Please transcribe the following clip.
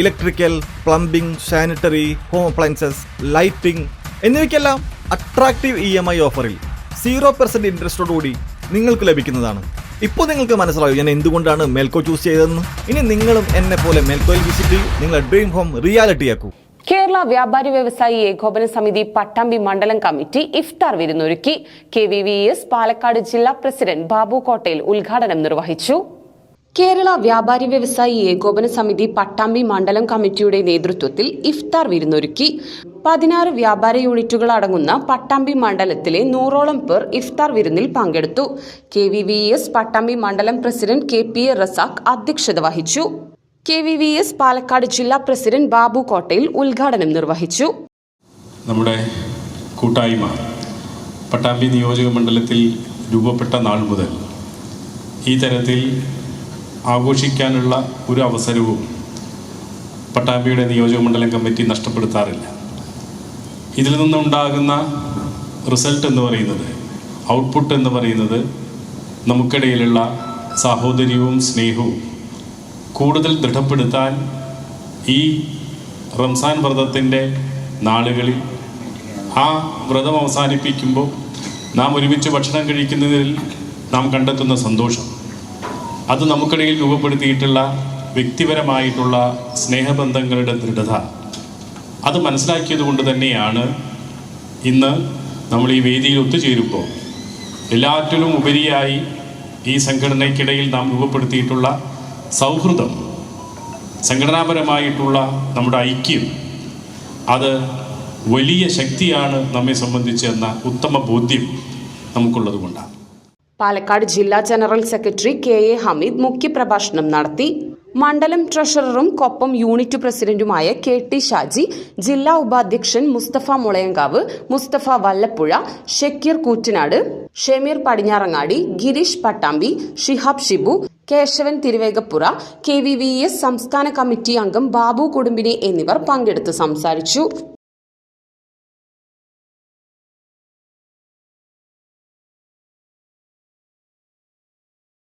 Electrical plumbing sanitary home appliances lighting എന്നിവയ്ക്കെല്ലാം attractive E M I ഓഫറിൽ zero percent ഇൻട്രസ്റ്റോടുകൂടി നിങ്ങൾക്ക് ലഭിക്കുന്നതാണ്. ഇപ്പോൾ നിങ്ങൾക്ക് മനസ്സിലായോ ഞാൻ എന്തുകൊണ്ടാണ് മെൽക്കോ ചൂസ് ചെയ്തതെന്ന്? ഇനി നിങ്ങളും എന്നെ പോലെ മേൽക്കോയിൽ വിസിറ്റ് ചെയ്യും. നിങ്ങളുടെ ഡ്രീം ഹോം റിയാലിറ്റിയാക്കൂ കേരള വ്യാപാരി വ്യവസായി ഏകോപന സമിതി പട്ടാമ്പി മണ്ഡലം കമ്മിറ്റി ഇഫ്താർ വിരുന്നൊരുക്കി. K V V S Palakkad ജില്ലാ പ്രസിഡന്റ് ബാബു കോട്ടയിൽ ഉദ്ഘാടനം നിർവഹിച്ചു. കേരള വ്യാപാരി വ്യവസായി ഏകോപന സമിതി പട്ടാമ്പി മണ്ഡലം കമ്മിറ്റിയുടെ നേതൃത്വത്തിൽ ഇഫ്താർ വിരുന്നൊരുക്കി. പതിനാറ് വ്യാപാര യൂണിറ്റുകൾ അടങ്ങുന്ന പട്ടാമ്പി മണ്ഡലത്തിലെ നൂറോളം പേർ ഇഫ്താർ വിരുന്നിൽ പങ്കെടുത്തു. K V V S Pattambi മണ്ഡലം president K P A Razak അധ്യക്ഷത വഹിച്ചു. K V V S Palakkad ജില്ലാ പ്രസിഡന്റ് ബാബു കോട്ടയിൽ ഉദ്ഘാടനം നിർവഹിച്ചു. നമ്മുടെ കൂട്ടായ്മ പട്ടാമ്പി നിയോജക മണ്ഡലത്തിൽ രൂപപ്പെട്ട നാൾ മുതൽ ഈ തരത്തിൽ ആഘോഷിക്കാനുള്ള ഒരു അവസരവും പട്ടാമ്പിയുടെ നിയോജക മണ്ഡലം കമ്മിറ്റി നഷ്ടപ്പെടുത്താറില്ല. ഇതിൽ നിന്നുണ്ടാകുന്ന റിസൾട്ട് എന്ന് പറയുന്നത് ഔട്ട്പുട്ട് എന്ന് പറയുന്നത് നമുക്കിടയിലുള്ള സാഹോദര്യവും സ്നേഹവും കൂടുതൽ ദൃഢപ്പെടുത്താൻ ഈ റംസാൻ വ്രതത്തിന്റെ നാളുകളിൽ ആ വ്രതം അവസാനിപ്പിക്കുമ്പോൾ നാം ഒരുമിച്ച് ഭക്ഷണം കഴിക്കുന്നതിൽ നാം കണ്ടെത്തുന്ന സന്തോഷം. അത് നമുക്കിടയിൽ രൂപപ്പെടുത്തിയിട്ടുള്ള വ്യക്തിപരമായിട്ടുള്ള സ്നേഹബന്ധങ്ങളുടെ ദൃഢത. അത് മനസ്സിലാക്കിയത് കൊണ്ട് തന്നെയാണ് ഇന്ന് നമ്മൾ ഈ വേദിയിൽ ഒത്തുചേരുമ്പോൾ എല്ലാറ്റിലും ഉപരിയായി ഈ സംഘടനയ്ക്കിടയിൽ നാം രൂപപ്പെടുത്തിയിട്ടുള്ള സൗഹൃദം സംഘടനാപരമായിട്ടുള്ള നമ്മുടെ ഐക്യം അത് വലിയ ശക്തിയാണ് നമ്മെ സംബന്ധിച്ച് എന്ന ഉത്തമ ബോധ്യം നമുക്കുള്ളത് കൊണ്ടാണ് പാലക്കാട് ജില്ലാ general secretary K A Hameed മുഖ്യപ്രഭാഷണം നടത്തി. മണ്ഡലം ട്രഷററും കൊപ്പം യൂണിറ്റ് പ്രസിഡന്റുമായ കെ ടി ഷാജി ജില്ലാ ഉപാധ്യക്ഷൻ Musthafa Mulayankavu Musthafa Vallappuzha Shakeer Koottanad Shameer Padinjarangadi Gireesh Pattambi Shihab Shibu Kesavan Thiruvegappura K V V S സംസ്ഥാന കമ്മിറ്റി അംഗം ബാബു കുടുംബിനി എന്നിവർ പങ്കെടുത്ത് സംസാരിച്ചു.